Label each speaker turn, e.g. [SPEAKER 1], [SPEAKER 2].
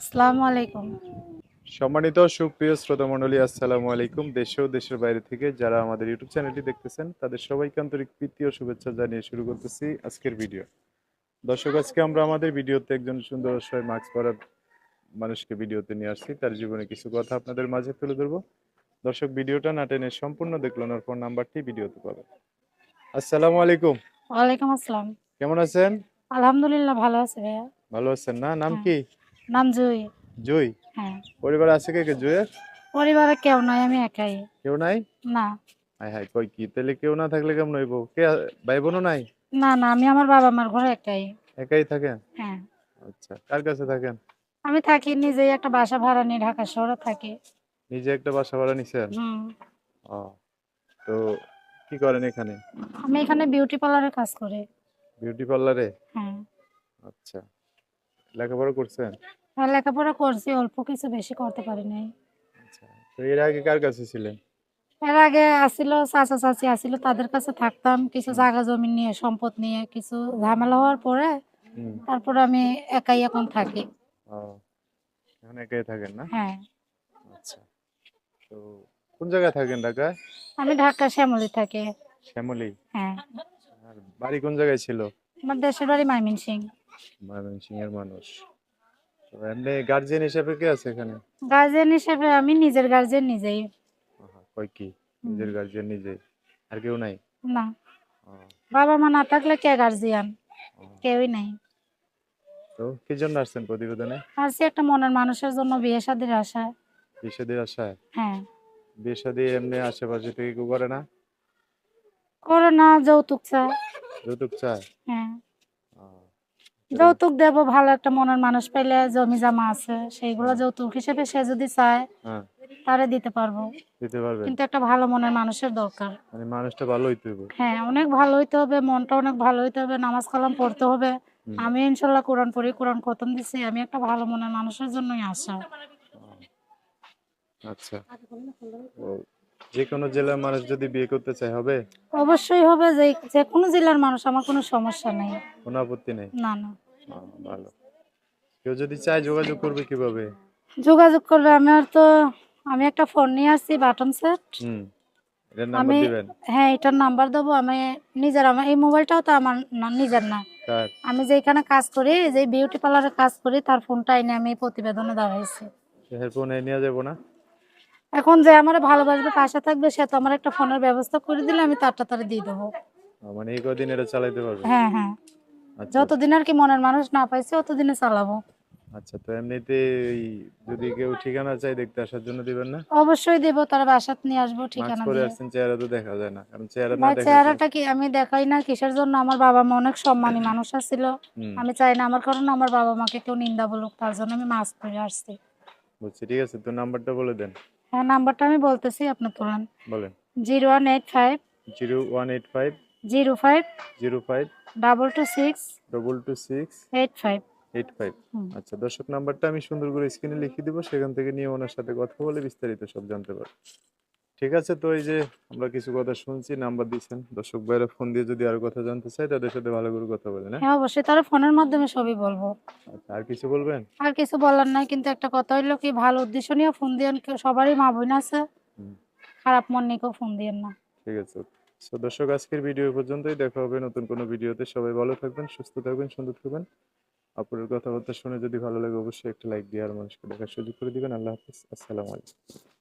[SPEAKER 1] আসসালামু আলাইকুম।
[SPEAKER 2] সম্মানিত সুপ্রিয় শ্রোতা মণ্ডলী আসসালামু আলাইকুম। দেশে ও দেশের বাইরে থেকে যারা আমাদের ইউটিউব চ্যানেলটি দেখতেছেন তাদের সবাইকে আন্তরিক প্রীতি ও শুভেচ্ছা জানিয়ে শুরু করতেছি আজকের ভিডিও। দর্শক আজকে আমরা আমাদের ভিডিওতে একজন সুন্দর অসহায় মাস্ক পরার মানুষকে ভিডিওতে নিয়ে আসছি। তার জীবনে কিছু কথা আপনাদের মাঝে তুলে ধরবো। দর্শক ভিডিওটা না টেনে সম্পূর্ণ দেখলেন ওর ফোন নাম্বারটি ভিডিওতে পাবেন। আসসালামু আলাইকুম।
[SPEAKER 1] ওয়ালাইকুম আসসালাম।
[SPEAKER 2] কেমন আছেন?
[SPEAKER 1] আলহামদুলিল্লাহ ভালো আছে ভাইয়া।
[SPEAKER 2] ভালো আছেন না? নাম
[SPEAKER 1] হ্যাঁ।
[SPEAKER 2] কি?
[SPEAKER 1] নাম জুই।
[SPEAKER 2] জুই?
[SPEAKER 1] হ্যাঁ।
[SPEAKER 2] পরিবার আছে কে কে জুয়ের
[SPEAKER 1] পরিবারে কেউ নাই আমি একাই।
[SPEAKER 2] কেউ নাই?
[SPEAKER 1] না।
[SPEAKER 2] হাই হাই কই কি? তাহলে কেউ না থাকলে কেমন হইব? কে ভাই বোনও নাই?
[SPEAKER 1] না না আমি আমার বাবা মার ঘরে একাই।
[SPEAKER 2] একাই থাকেন?
[SPEAKER 1] হ্যাঁ।
[SPEAKER 2] আচ্ছা কার কাছে থাকেন?
[SPEAKER 1] আমি থাকি নিজেই একটা বাসা ভাড়া নিয়ে ঢাকা শহরে থাকি।
[SPEAKER 2] নিজে একটা বাসা ভাড়া নিছেন?
[SPEAKER 1] হুম।
[SPEAKER 2] ও তো কি করেন এখানে?
[SPEAKER 1] আমি এখানে বিউটি পার্লারে কাজ করি।
[SPEAKER 2] বিউটি পার্লারে
[SPEAKER 1] হ্যাঁ।
[SPEAKER 2] আচ্ছা। লেখাপড়া করছেন?
[SPEAKER 1] আর লেখাপড়া করছি অল্প কিছু বেশি করতে পারি নাই।
[SPEAKER 2] আচ্ছা তো এর আগে কার কাছে ছিলেন?
[SPEAKER 1] এর আগে আসিল চাচা চাচি আসিল তাদের কাছে থাকতাম কিছু জায়গা জমি নিয়ে সম্পদ নিয়ে কিছু ঝামেলা হওয়ার পরে তারপরে আমি একাই এখন থাকি।
[SPEAKER 2] এখন একাই থাকেন না?
[SPEAKER 1] হ্যাঁ।
[SPEAKER 2] আচ্ছা তো কোন জায়গায় থাকেন ঢাকায়?
[SPEAKER 1] আমি ঢাকা শ্যামলি থাকি।
[SPEAKER 2] শ্যামলী?
[SPEAKER 1] হ্যাঁ।
[SPEAKER 2] আর বাড়ি কোন জায়গায় ছিল?
[SPEAKER 1] আমার দেশের বাড়ি মাইমিন সিং
[SPEAKER 2] ময়মনসিংহ এর মানুষ। এমনি গার্জিয়ান হিসেবে কে আছে এখানে?
[SPEAKER 1] গার্জেন হিসেবে আমি নিজের গার্জেন নিজেই।
[SPEAKER 2] কয় কি? নিজের গার্জিয়ান নিজেই। আর কেউ নাই?
[SPEAKER 1] না। বাবা মা না থাকলে কে গার্জিয়ান কেউই নাই।
[SPEAKER 2] তো কি জন্য আসছেন প্রতিবেদনে?
[SPEAKER 1] সে একটা মনের মানুষের জন্য বিয়ে শাদির আশা
[SPEAKER 2] বিয়ে আশায়?
[SPEAKER 1] হ্যাঁ।
[SPEAKER 2] বিয়ে শাদী এমনি আশেপাশে থেকে কেউ করে না?
[SPEAKER 1] করে না যৌতুক চায়।
[SPEAKER 2] যৌতুক চায়?
[SPEAKER 1] হ্যাঁ। যৌতুক দেবো ভালো একটা মনের মানুষ পেলে জমি জামা আছে সেইগুলো যৌতুক হিসেবে সে যদি চায়
[SPEAKER 2] হ্যাঁ।
[SPEAKER 1] তারে দিতে পারব।
[SPEAKER 2] দিতে পারবেন।
[SPEAKER 1] কিন্তু একটা ভালো মনের মানুষের দরকার।
[SPEAKER 2] মানে মানুষটা ভালো হইতে হবে।
[SPEAKER 1] হ্যাঁ অনেক ভালো হইতে হবে মনটা অনেক ভালো হইতে হবে নামাজ কালাম পড়তে হবে। আমি ইনশাল্লাহ কোরআন পড়ি কোরআন খতম দিছি আমি একটা ভালো মনের মানুষের জন্যই আসা
[SPEAKER 2] আচ্ছা। যে কোনো জেলার মানুষ যদি বিয়ে করতে চায় হবে?
[SPEAKER 1] অবশ্যই হবে যে যে কোনো জেলার মানুষ আমার কোনো সমস্যা নেই।
[SPEAKER 2] কোনো আপত্তি নেই?
[SPEAKER 1] না না।
[SPEAKER 2] ভালো। কেউ যদি চায় যোগাযোগ করবে কীভাবে?
[SPEAKER 1] যোগাযোগ করবে আমি আর তো আমি একটা ফোন নিয়ে আসছি বাটন সেট।
[SPEAKER 2] হুম এটার নাম্বার
[SPEAKER 1] আমি
[SPEAKER 2] দিবেন?
[SPEAKER 1] হ্যাঁ এটার নাম্বার দেবো আমি নিজের আমার এই মোবাইলটাও তো আমার না নিজের না।
[SPEAKER 2] কার?
[SPEAKER 1] আমি যেখানে কাজ করি যে বিউটি পার্লারে কাজ করি তার ফোনটা এনে আমি প্রতিবেদনে দাঁড়াইছি।
[SPEAKER 2] হেডফোন নিয়ে যাব না?
[SPEAKER 1] এখন যে আমার ভালোবাসবে পাশে থাকবে সে তো আমার একটা ফোনের ব্যবস্থা করে দিলে আমি তারটা তারে দিয়ে দেবো।
[SPEAKER 2] মানে এই কদিন এটা চালাইতে পারবে?
[SPEAKER 1] হ্যাঁ হ্যাঁ।
[SPEAKER 2] আচ্ছা।
[SPEAKER 1] যতদিন আর কি মনের মানুষ না পাইছে ততদিনে চালাবো।
[SPEAKER 2] আচ্ছা তো এমনিতে যদি কেউ ঠিকানা চাই দেখতে আসার জন্য দিবেন না?
[SPEAKER 1] অবশ্যই দেবো তার বাসাত নিয়ে আসব ঠিকানা দিয়ে।
[SPEAKER 2] আসছেন চেহারা তো দেখা যায় না কারণ চেহারা না দেখা
[SPEAKER 1] চেহারাটা কি আমি দেখাই না? কিসের জন্য? আমার বাবা মা অনেক সম্মানী মানুষ ছিল আমি চাই না আমার কারণে আমার বাবা মাকে কেউ নিন্দা বলুক তার জন্য আমি মাস্ক পরে আসছি।
[SPEAKER 2] বুঝছি ঠিক আছে তো নাম্বারটা বলে দেন।
[SPEAKER 1] হ্যাঁ নাম্বারটা আমি বলতেছি আপনি তোলেন।
[SPEAKER 2] বলেন।
[SPEAKER 1] Zero one eight five.
[SPEAKER 2] Zero one eight five.
[SPEAKER 1] Zero five.
[SPEAKER 2] Zero five.
[SPEAKER 1] Double two six.
[SPEAKER 2] Double two six.
[SPEAKER 1] Eight five.
[SPEAKER 2] Eight five. আচ্ছা দর্শক নাম্বারটা আমি সুন্দর করে স্ক্রিনে লিখে দিব সেখান থেকে নিয়ে ওনার সাথে কথা বলে বিস্তারিত সব জানতে পারব। ঠিক আছে? তো এই যে আমরা কিছু কথা শুনছি নাম্বার দিয়েছেন দর্শক ভাইরা ফোন দিয়ে যদি আরও কথা জানতে চাই তাদের সাথে ভালো করে কথা বলেন হ্যাঁ
[SPEAKER 1] হ্যাঁ অবশ্যই। তারা ফোনের মাধ্যমে সবই বলব।
[SPEAKER 2] আচ্ছা আর কিছু বলবেন?
[SPEAKER 1] আর কিছু বলার নাই কিন্তু একটা কথা হইল কি ভালো উদ্দেশ্য নিয়ে ফোন দিয়েন কেউ- সবারই মা বোন আছে। খারাপ মন নিয়ে কেউ ফোন দিয়েন না।
[SPEAKER 2] ঠিক আছে। তো দর্শক আজকের ভিডিও পর্যন্তই। দেখা হবে নতুন কোনো ভিডিওতে। সবাই ভালো থাকবেন সুস্থ থাকবেন সুন্দর থাকবেন। আপনার কথাবার্তা শুনে যদি ভালো লাগে অবশ্যই একটা লাইক দিয়ে আর মানুষকে দেখার সুযোগ করে দিবেন। আল্লাহ হাফিজ। আসসালামু আলাইকুম।